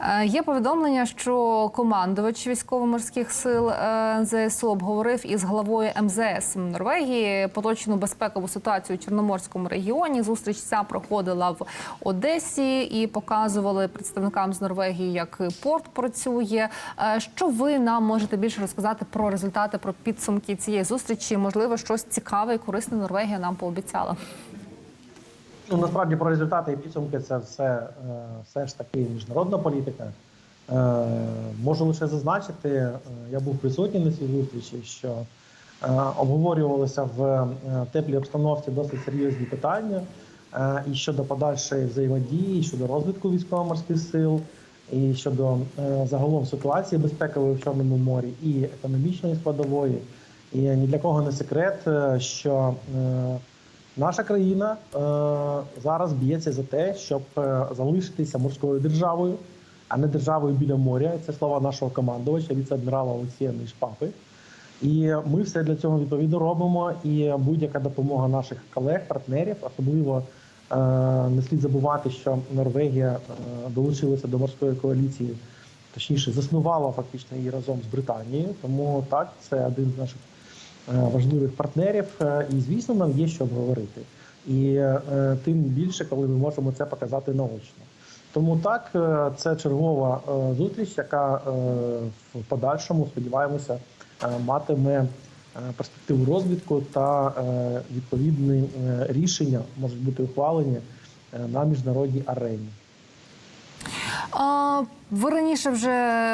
Е, Є повідомлення, що командувач військово-морських сил е, ЗСУ обговорив із главою МЗС Норвегії поточну безпекову ситуацію у Чорноморському регіоні. Зустріч ця проходила в Одесі і показували представникам з Норвегії, як порт працює. Е, Що ви нам можете більше розказати про результати, про підсумки цієї зустрічі? Можливо, щось цікаве і корисне Норвегія нам пообіцяла. Ну, насправді про результати і підсумки це все, е, все ж таки міжнародна політика. Е, Можу лише зазначити, е, я був присутній на цій зустрічі, що обговорювалися в теплій обстановці досить серйозні питання і щодо подальшої взаємодії, і щодо розвитку військово-морських сил, і щодо загалом ситуації безпекової в Чорному морі, і економічної складової. І ні для кого не секрет, що Наша країна е, зараз б'ється за те, щоб е, залишитися морською державою, а не державою біля моря. Це слова нашого командувача, віце-адмірала Олексія Нишпапи. І ми все для цього відповідно робимо. І будь-яка допомога наших колег, партнерів, особливо е, не слід забувати, що Норвегія е, долучилася до морської коаліції, точніше, заснувала фактично її разом з Британією. Тому так, це один з наших важливих партнерів. Е, І звісно, нам є що обговорити. І е, тим більше, коли ми можемо це показати наочно. Тому так, е, це чергова е, зустріч, яка е, в подальшому, сподіваємося, е, матиме е, перспективу розвитку та е, відповідні е, рішення можуть бути ухвалені е, на міжнародній арені. А, Ви раніше вже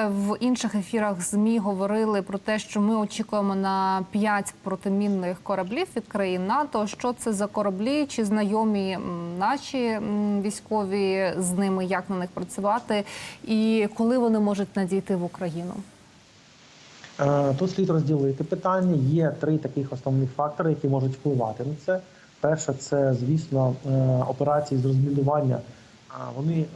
в інших ефірах ЗМІ говорили про те, що ми очікуємо на п'ять протимінних кораблів від країн НАТО. Що це за кораблі? Чи знайомі наші військові з ними, як на них працювати, і коли вони можуть надійти в Україну? Е, Тут слід розділити питання. Є три таких основних фактори, які можуть впливати на це. Перше, це звісно е, операції з розмінування. Вони е,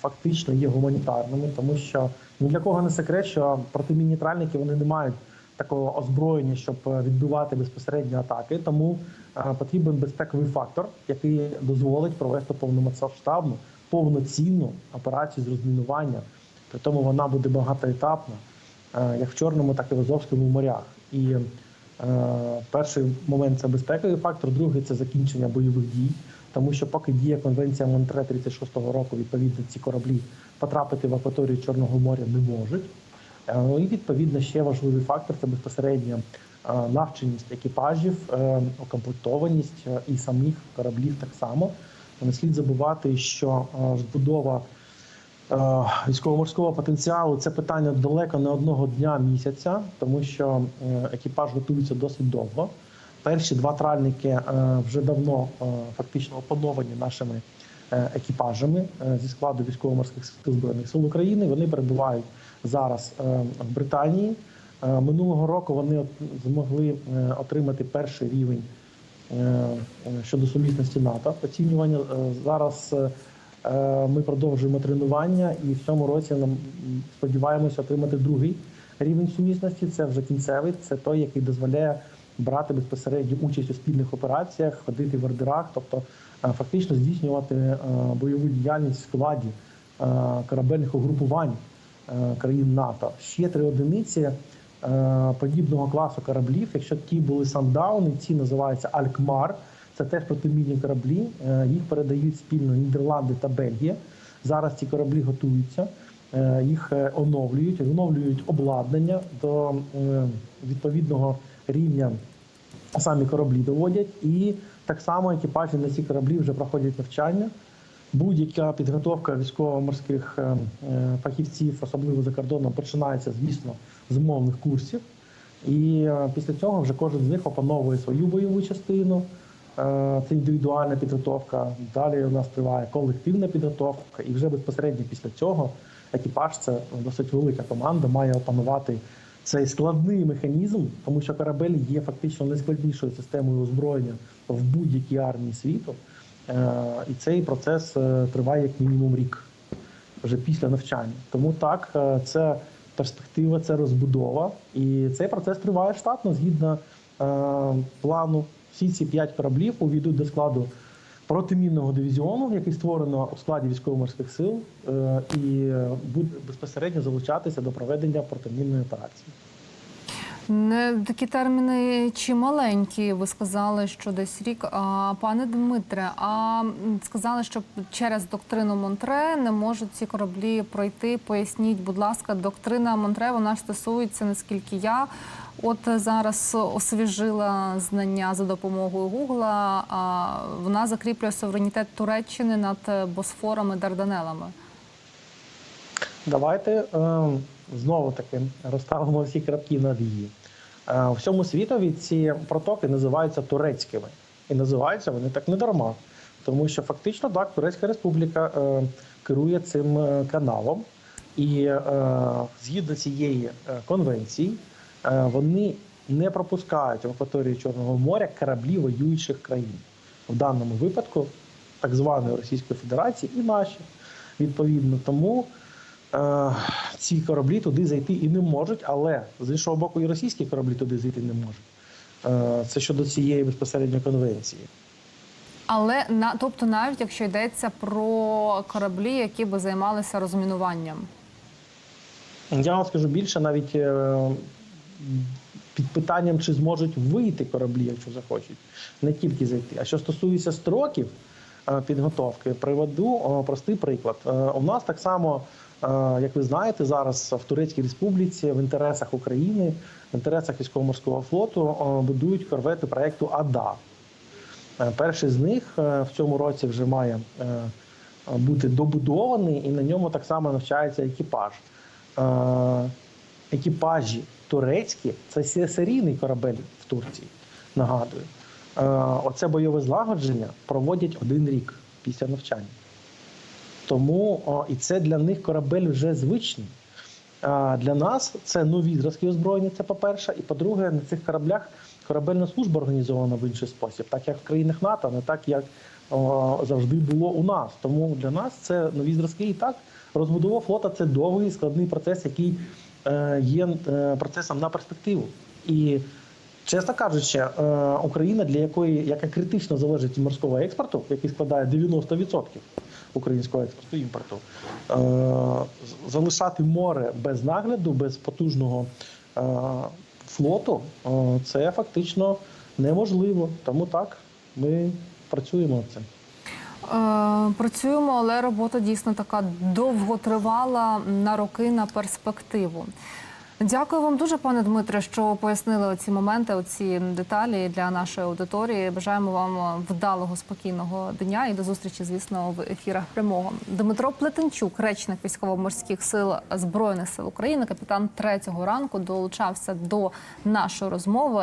фактично є гуманітарними, тому що ні для кого не секрет, що протимінітральники вони не мають такого озброєння, щоб е, відбивати безпосередньо атаки. Тому е, потрібен безпековий фактор, який дозволить провести повномасштабну, повноцінну операцію з розмінування. При тому вона буде багатоетапна, як в Чорному, так і в Азовському морях. І е, перший момент це безпековий фактор, другий це закінчення бойових дій. Тому що поки діє конвенція Монтре 36-го року, відповідно ці кораблі потрапити в акваторію Чорного моря не можуть. Е, Ну і відповідно ще важливий фактор це безпосередньо е, навченість екіпажів, укомплектованість е, і самих кораблів так само. Не слід забувати, що збудова військово-морського потенціалу це питання далеко не одного дня місяця, тому що екіпаж готується досить довго. Перші два тральники е, вже давно е, фактично опановані нашими е, екіпажами зі складу військово-морських сил збройних сил України. Вони перебувають зараз в Британії. Минулого року вони змогли отримати перший рівень щодо сумісності НАТО. Оцінювання зараз ми продовжуємо тренування, і в цьому році нам сподіваємося отримати другий рівень сумісності. Це вже кінцевий, це той, який дозволяє брати безпосередню участь у спільних операціях, ходити в ордерах, тобто е, фактично здійснювати е, бойову діяльність в складі е, корабельних угрупувань країн НАТО. Ще три одиниці подібного класу кораблів. Якщо ті були сандауни, ці називаються Алькмар. Це теж протимінні кораблі. Їх передають спільно Нідерланди та Бельгія. Зараз ці кораблі готуються, їх оновлюють, оновлюють обладнання до відповідного рівня. Самі кораблі доводять, і так само екіпажі на ці кораблі вже проходять навчання. Будь-яка підготовка військово-морських е, е, фахівців, особливо за кордоном, починається, звісно, з мовних курсів. І е, після цього вже кожен з них опановує свою бойову частину. Це індивідуальна підготовка. Далі у нас триває колективна підготовка, і вже безпосередньо після цього екіпаж це досить велика команда, має опанувати цей складний механізм, тому що корабель є фактично найскладнішою системою озброєння в будь-якій армії світу. Е, І цей процес е, триває як мінімум рік вже після навчання. Тому так, е, це перспектива, це розбудова, і цей процес триває штатно згідно плану. Всі ці п'ять кораблів увійдуть до складу протимінного дивізіону, який створено у складі військово-морських сил, е, і е, буде безпосередньо залучатися до проведення протимінної операції. Не такі терміни чи маленькі. Ви сказали, що десь рік. А, пане Дмитре, а сказали, що через доктрину Монтре не можуть ці кораблі пройти. Поясніть, будь ласка, доктрина Монтре вона стосується, наскільки я от зараз освіжила знання за допомогою Гугла. Вона закріплює суверенітет Туреччини над Босфором і Дарданелами. Давайте е, знову таки розставимо всі крапки над її. Е, у всьому світові ці протоки називаються турецькими. І називаються вони так не дарма. Тому що фактично так, Турецька Республіка е, керує цим каналом. І згідно цієї конвенції, вони не пропускають в акваторію Чорного моря кораблі воюючих країн. В даному випадку так званої Російської Федерації і наші відповідно. Тому е, ці кораблі туди зайти і не можуть, але з іншого боку, і російські кораблі туди зайти не можуть. Е, це щодо цієї безпосередньо конвенції. Але на тобто, навіть якщо йдеться про кораблі, які би займалися розмінуванням. Я вам скажу більше, навіть е, під питанням, чи зможуть вийти кораблі, якщо захочуть, не тільки зайти. А що стосується строків е, підготовки, приведу е, простий приклад. Е, У нас так само, як ви знаєте, зараз в Турецькій Республіці в інтересах України, в інтересах військово-морського флоту будують корвети проекту АДА. Перший з них в цьому році вже має бути добудований, і на ньому так само навчається екіпаж. Екіпажі турецькі це серійний корабель в Турції. Нагадую, Е, оце бойове злагодження проводять один рік після навчання. Тому і це для них корабель вже звичний. А для нас це нові зразки озброєння, це по-перше. І по-друге, на цих кораблях корабельна служба організована в інший спосіб, так як в країнах НАТО, не так як о, завжди було у нас. Тому для нас це нові зразки. І так, розбудова флота це довгий складний процес, який е, є е, процесом на перспективу. І Чесно кажучи, е, Україна, для якої яка критично залежить від морського експорту, який складає 90% українського експорту імпорту, е, залишати море без нагляду, без потужного е, флоту, е, це фактично неможливо. Тому так ми працюємо над цим. Е, працюємо, але робота дійсно така довготривала на роки на перспективу. Дякую вам дуже, пане Дмитре, що пояснили ці моменти, оці деталі для нашої аудиторії. Бажаємо вам вдалого, спокійного дня і до зустрічі, звісно, в ефірах прямого. Дмитро Плетенчук, речник військово-морських сил збройних сил України, капітан третього ранку, долучався до нашої розмови.